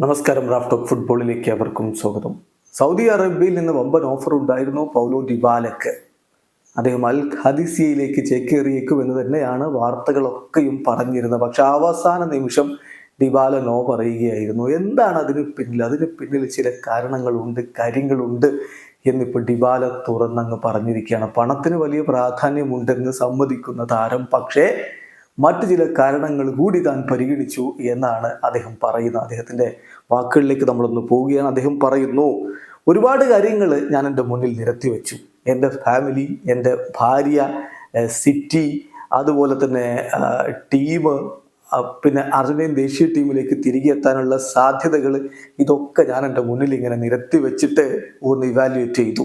നമസ്കാരം Raf talk ഫുട്ബോളിലേക്ക് അവർക്കും സ്വാഗതം. സൗദി അറേബ്യയിൽ നിന്ന് വമ്പൻ ഓഫർ ഉണ്ടായിരുന്നു പൗലോ ഡിബാലക്ക് അദ്ദേഹം അൽ ഹദിസിയയിലേക്ക് ചേക്കേറിയേക്കും എന്ന് തന്നെയാണ് വാർത്തകളൊക്കെയും പറഞ്ഞിരുന്നത്. പക്ഷെ അവസാന നിമിഷം ഡിബാല നോ പറയുകയായിരുന്നു. എന്താണ് അതിന് പിന്നിൽ? അതിന് പിന്നിൽ ചില കാരണങ്ങളുണ്ട് കാര്യങ്ങളുണ്ട് എന്നിപ്പോൾ ഡിബാല തുറന്നങ്ങ് പറഞ്ഞിരിക്കുകയാണ്. പണത്തിന് വലിയ പ്രാധാന്യമുണ്ടെന്ന് സമ്മതിക്കുന്ന താരം. പക്ഷേ മറ്റു ചില കാരണങ്ങൾ കൂടി താൻ പരിഗണിച്ചു എന്നാണ് അദ്ദേഹം പറയുന്നത്. അദ്ദേഹത്തിന്റെ വാക്കുകളിലേക്ക് നമ്മളൊന്ന് പോവുകയാണ്. അദ്ദേഹം പറയുന്നു ഒരുപാട് കാര്യങ്ങൾ ഞാൻ എന്റെ മുന്നിൽ നിരത്തി വെച്ചു. എന്റെ ഫാമിലി എന്റെ ഭാര്യ സിറ്റി അതുപോലെ തന്നെ ടീം പിന്നെ അർജന്റീൻ ദേശീയ ടീമിലേക്ക് തിരികെ എത്താനുള്ള സാധ്യതകൾ ഇതൊക്കെ ഞാൻ എന്റെ മുന്നിൽ ഇങ്ങനെ നിരത്തി വെച്ചിട്ട് ഒന്ന് ഇവാലുവേറ്റ് ചെയ്തു.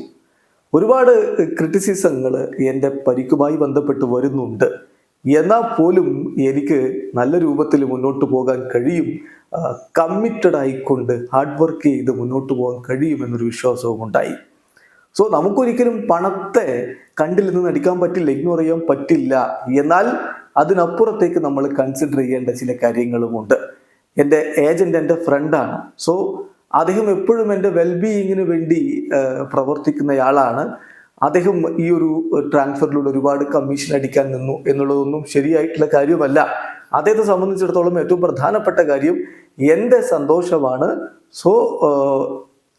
ഒരുപാട് ക്രിറ്റിസിസങ്ങൾ എന്റെ പരിക്കുമായി ബന്ധപ്പെട്ട് വരുന്നുണ്ട്. എന്നാൽ പോലും എനിക്ക് നല്ല രൂപത്തിൽ മുന്നോട്ട് പോകാൻ കഴിയും കമ്മിറ്റഡ് ആയിക്കൊണ്ട് ഹാർഡ് വർക്ക് ചെയ്ത് മുന്നോട്ട് പോകാൻ കഴിയും എന്നൊരു വിശ്വാസവും ഉണ്ടായി. സോ നമുക്കൊരിക്കലും പണത്തെ കണ്ടിൽ നിന്ന് നടിക്കാൻ പറ്റില്ല ഇഗ്നോർ ചെയ്യാൻ പറ്റില്ല. എന്നാൽ അതിനപ്പുറത്തേക്ക് നമ്മൾ കൺസിഡർ ചെയ്യേണ്ട ചില കാര്യങ്ങളുമുണ്ട് എന്റെ ഏജന്റ് എന്റെ ഫ്രണ്ടാണ് സോ അദ്ദേഹം എപ്പോഴും എന്റെ വെൽബീയിങ്ങിന് വേണ്ടി പ്രവർത്തിക്കുന്നയാളാണ് അദ്ദേഹം ഈ ഒരു ട്രാൻസ്ഫറിലൂടെ ഒരുപാട് കമ്മീഷൻ അടിക്കാൻ നിന്നു എന്നുള്ളതൊന്നും ശരിയായിട്ടുള്ള കാര്യമല്ല. അദ്ദേഹത്തെ സംബന്ധിച്ചിടത്തോളം ഏറ്റവും പ്രധാനപ്പെട്ട കാര്യം എന്റെ സന്തോഷമാണ്. സോ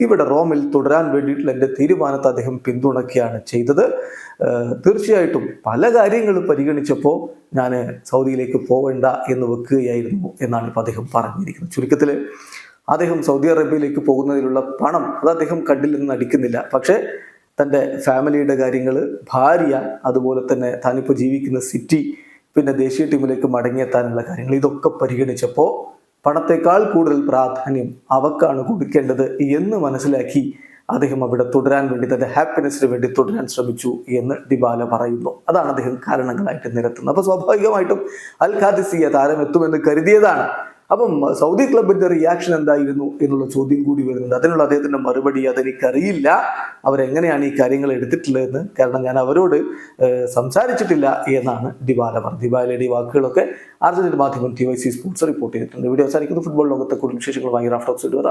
ഇവിടെ റോമിൽ തുടരാൻ വേണ്ടിയിട്ടുള്ള എന്റെ തീരുമാനത്തെ അദ്ദേഹം പിന്തുണയ്ക്കുകയാണ് ചെയ്തത്. തീർച്ചയായിട്ടും പല കാര്യങ്ങൾ പരിഗണിച്ചപ്പോൾ ഞാൻ സൗദിയിലേക്ക് പോവേണ്ട എന്ന് വെക്കുകയായിരുന്നു എന്നാണ് ഇപ്പോൾ അദ്ദേഹം പറഞ്ഞിരിക്കുന്നത്. ചുരുക്കത്തിൽ അദ്ദേഹം സൗദി അറേബ്യയിലേക്ക് പോകുന്നതിലുള്ള പണം അത് അദ്ദേഹം കണ്ടിൽ നിന്ന് അടിക്കുന്നില്ല. പക്ഷേ തന്റെ ഫാമിലിയുടെ കാര്യങ്ങൾ ഭാര്യ അതുപോലെ തന്നെ താനിപ്പോൾ ജീവിക്കുന്ന സിറ്റി പിന്നെ ദേശീയ ടീമിലേക്ക് മടങ്ങിയെത്താനുള്ള കാര്യങ്ങൾ ഇതൊക്കെ പരിഗണിച്ചപ്പോൾ പണത്തെക്കാൾ കൂടുതൽ പ്രാധാന്യം അവക്കാണ് കൊടുക്കേണ്ടത് എന്ന് മനസ്സിലാക്കി അദ്ദേഹം അവിടെ തുടരാൻ വേണ്ടി തന്റെ ഹാപ്പിനെസ്സിന് വേണ്ടി തുടരാൻ ശ്രമിച്ചു എന്ന് ഡിബാല പറയുന്നു. അതാണ് അദ്ദേഹം കാരണങ്ങളായിട്ട് നിരത്തുന്നത്. അപ്പോൾ സ്വാഭാവികമായിട്ടും അൽ ഖാദിസിയ താരം എത്തുമെന്ന് കരുതിയതാണ്. അപ്പം സൗദി ക്ലബിന്റെ റിയാക്ഷൻ എന്തായിരുന്നു എന്നുള്ള ചോദ്യം കൂടി വരുന്നുണ്ട്. അതിനുള്ള അദ്ദേഹത്തിന്റെ മറുപടി അതെനിക്കറിയില്ല. അവരെങ്ങനെയാണ് ഈ കാര്യങ്ങൾ എടുത്തിട്ടുള്ളതെന്ന്? കാരണം ഞാൻ അവരോട് സംസാരിച്ചിട്ടില്ല എന്നാണ് ഡിബാല പറഞ്ഞത്. ഡിബാലയുടെ ഈ വാക്കുകളൊക്കെ അർജന്റീന മാധ്യമം T Y C sports report ചെയ്തിട്ടുണ്ട്. വീഡിയോ അവസാനിക്കുന്ന. ഫുട്ബോൾ ലോകത്തെ കൂടുതൽ വിശേഷങ്ങളുമായി റാഫ്റ്റോക്സ് ഇടുക